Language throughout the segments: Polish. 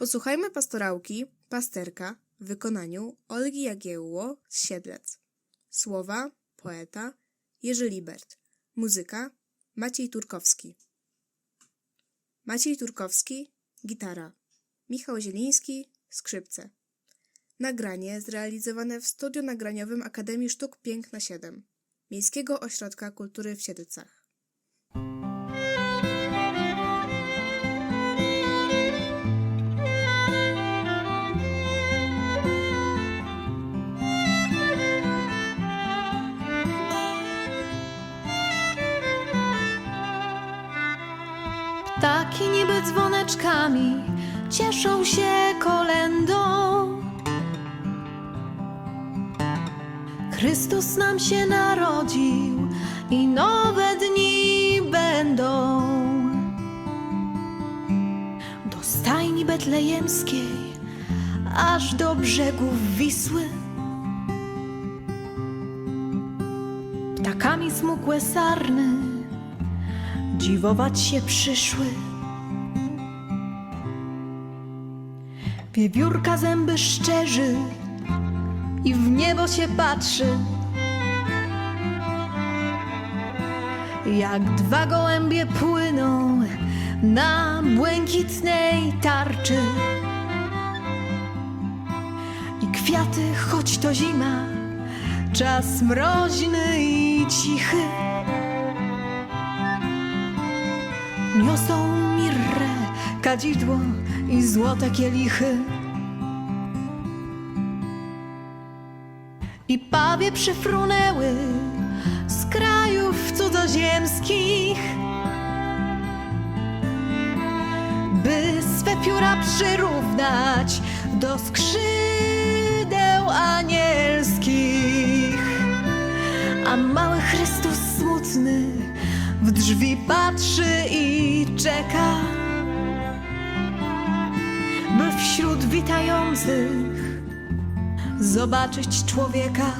Posłuchajmy pastorałki Pasterka w wykonaniu Olgi Jagiełło z Siedlec. Słowa poeta Jerzy Libert. Muzyka Maciej Turkowski. Maciej Turkowski gitara. Michał Zieliński skrzypce. Nagranie zrealizowane w studiu nagraniowym Akademii Sztuk Piękna 7 Miejskiego Ośrodka Kultury w Siedlcach. Ptaki niby dzwoneczkami cieszą się kolędą. Chrystus nam się narodził i nowe dni będą. Do stajni betlejemskiej, aż do brzegów Wisły. Ptakami smukłe sarny dziwować się przyszły. Wiewiórka zęby szczerzy i w niebo się patrzy. Jak dwa gołębie płyną na błękitnej tarczy. I kwiaty, choć to zima, czas mroźny i kadzidło i złote kielichy. I pawie przyfrunęły z krajów cudzoziemskich, by swe pióra przyrównać do skrzydeł anielskich. A mały Chrystus smutny w drzwi patrzy i czeka, by wśród witających zobaczyć człowieka.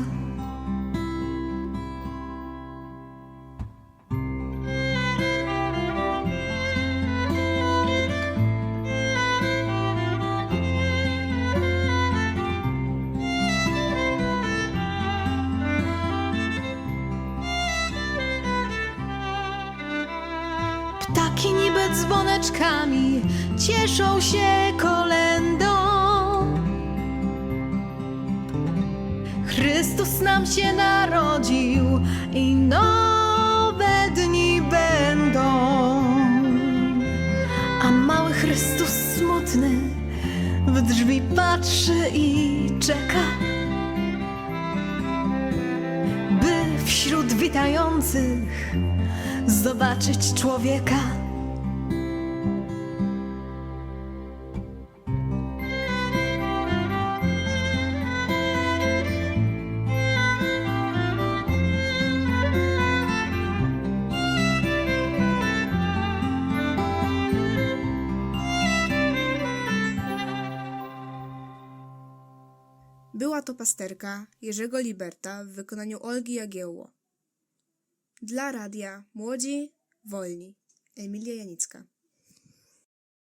Ptaki niby dzwoneczkami cieszą się kolędą. Chrystus nam się narodził i nowe dni będą. A mały Chrystus smutny w drzwi patrzy i czeka, by wśród witających zobaczyć człowieka. Była to pasterka Jerzego Liberta w wykonaniu Olgi Jagiełło. Dla radia Młodzi Wolni Emilia Janicka